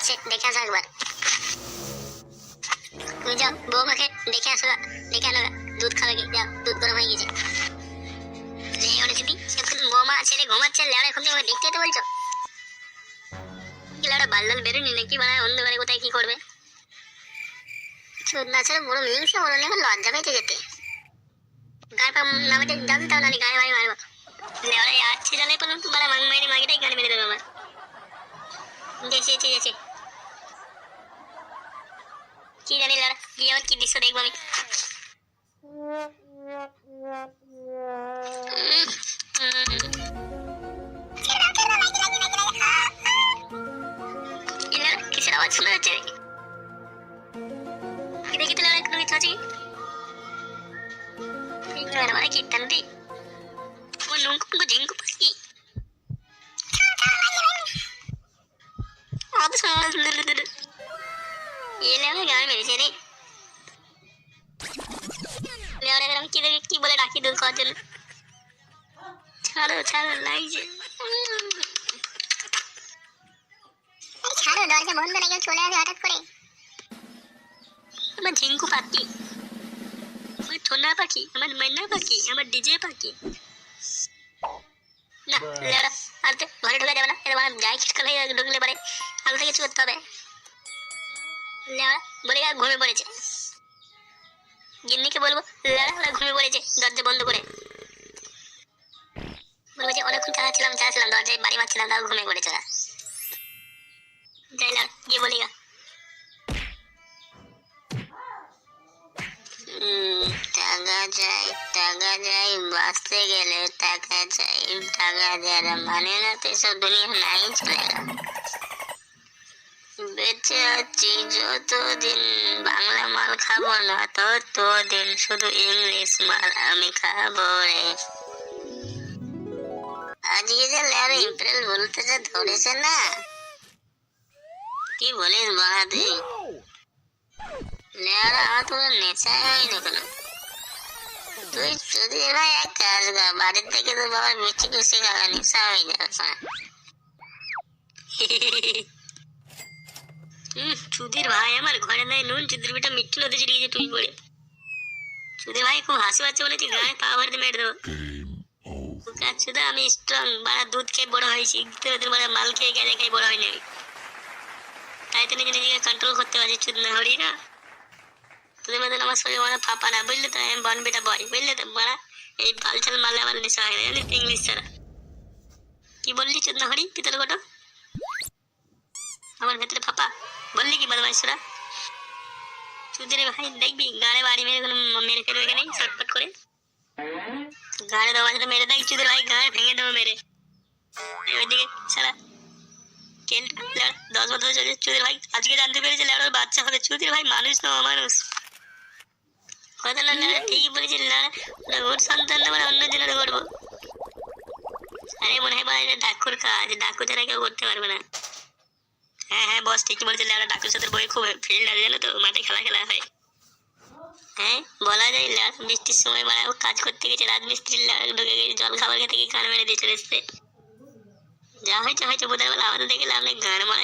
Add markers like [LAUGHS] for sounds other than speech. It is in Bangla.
হচ্ছে দেখে আসো একবার। তুমি যাও বৌমাকে দেখে আসো, দেখে আনো। দুধ খাবে কি? যাও, দুধ গরম হয়ে গেছে। বৌমা ছেলে কোথায় কি করবে? বড় নিয়ে লজ্জা গায়ে না গায়ে মাং মাইনি দেবে কি জানি লেওড়া গিয়ে আবার কি দৃশ্য দেখব আমি উম, উম। কি লেওড়া, কিসের আওয়াজ শোনা যাচ্ছে রে? কি দেখি তো লেওড়া, কোনো কিছু আছে কি? এই লেওড়া, মানে কি tanti? Oh, nunggu nunggu Iya গান মেরেছে রে এরকম কি দেখে কি বলে ডাকি দূর করার জন্য? ছাড়ো ছাড়ো লাগছে। ছাড়ো দরজা বন্ধ রেখে চলে আসে হঠাৎ করে। আমার ঝিঙ্কু পাখি। আমার ঠোনা পাখি আমার মাইনা পাখি আমার ডিজে পাখি। না ঘরে ঢোকা যাবে না মানে যাই খিটকাল হয়ে ঢুকলে পারে আলতে কিছু করতে হবে। লেওড়া বলে আর ঘুমিয়ে পড়েছে। গিন্নিকে বলব ওরা ঘুমিয়ে পড়েছে দরজা বন্ধ করে। বলব যে অনেকক্ষণ চালাচ্ছিলাম চালাচ্ছিলাম, দরজায় বাড়ি মারছিলাম, তাও ঘুমিয়ে পড়েছে ওরা। যাই লেওড়া গিয়ে বলি গা। টাকা চাই টাকা চাই, বাঁচতে গেলে টাকা চাই, টাকা যারা মানে না, তো এসব দুনিয়া নাই, চলে চলেগা বেঁচে আছি, যতদিন বাংলা মাল খাব না, ততদিন শুধু ইংলিশ মাল আমি খাব রে। আজকে যে ল্যার এপ্রিল বলতে যে ধরেছে না, কি বলিস বাড়া তুই? লেয়ারা পুরো নেশায় হয়নি কোনো। তুই যদি ভাই এক কাজ কর, বাড়ির থেকে তো বাবার মিষ্টি খুশি খাওয়া নেশা হয়ে যাবে। [LAUGHS] হুম চুদির ভাই আমার ঘরে নাই নুন চুদির বেটা মিষ্টি নদী চলে গেছে তুই পড়ে। চুদির ভাই খুব হাসি পাচ্ছে বলে তুই গায়ে পা ভরতে মেরে দেবো। চুদা আমি স্ট্রং বাড়া দুধ খেয়ে বড় হয়েছি তোদের বাড়া মাল খেয়ে গেলে খেয়ে বড় হয়নি তাই তো নিজে নিজেকে কন্ট্রোল করতে পারছি চুদ না হরি না। তোদের মতন আমার শরীর মানে ফাঁপা না বুঝলে তো? আমি বন বেটা বয় বুঝলে তো? মারা এই বালছাল মারলে আমার নেশা হয় না জানিস ইংলিশ ছাড়া। কি বললি চোদ না হরি পিতল কটো আমার ভেতরে ফাঁপা। বললি কি বদমাইশরা চুদের ভাই দেখবি গাড়ে বাড়ি মেরে কোনো মেরে ফেলবে এখানে চটপট করে গাড়ে দেওয়া মেরে দেখ চুদের ভাই গাড়ে ভেঙে দেবো মেরে ওইদিকে সারা কেলটা দশ বছর চলে চুদির ভাই আজকে জানতে পেরেছে লেড়ার বাচ্চা হবে চুদির ভাই মানুষ না অমানুষ কথা না ঠিকই বলেছে লেড়া ওটা ওর সন্তান না মানে অন্য জনের করব আরে মনে হয় ডাকুর কাজ ডাকু ছাড়া কেউ করতে পারবে না হ্যাঁ বস ঠিকই বলেছে লেড়া ডাকুর সাথে বই খুব ফিল্ড আছে জানো তো? মাঠে খেলা খেলা হয়। হ্যাঁ বলা যায় লেড়া বৃষ্টির সময় মানে কাজ করতে গেছে রাজমিস্ত্রির ঢুকে গেছে, জল খাবার খেতে গিয়ে কান মেরে দিয়ে চলে এসছে। যা হয়েছে হয়েছে, বোধহয় হয় আমাদের দেখে লাভ নেই, গান মারা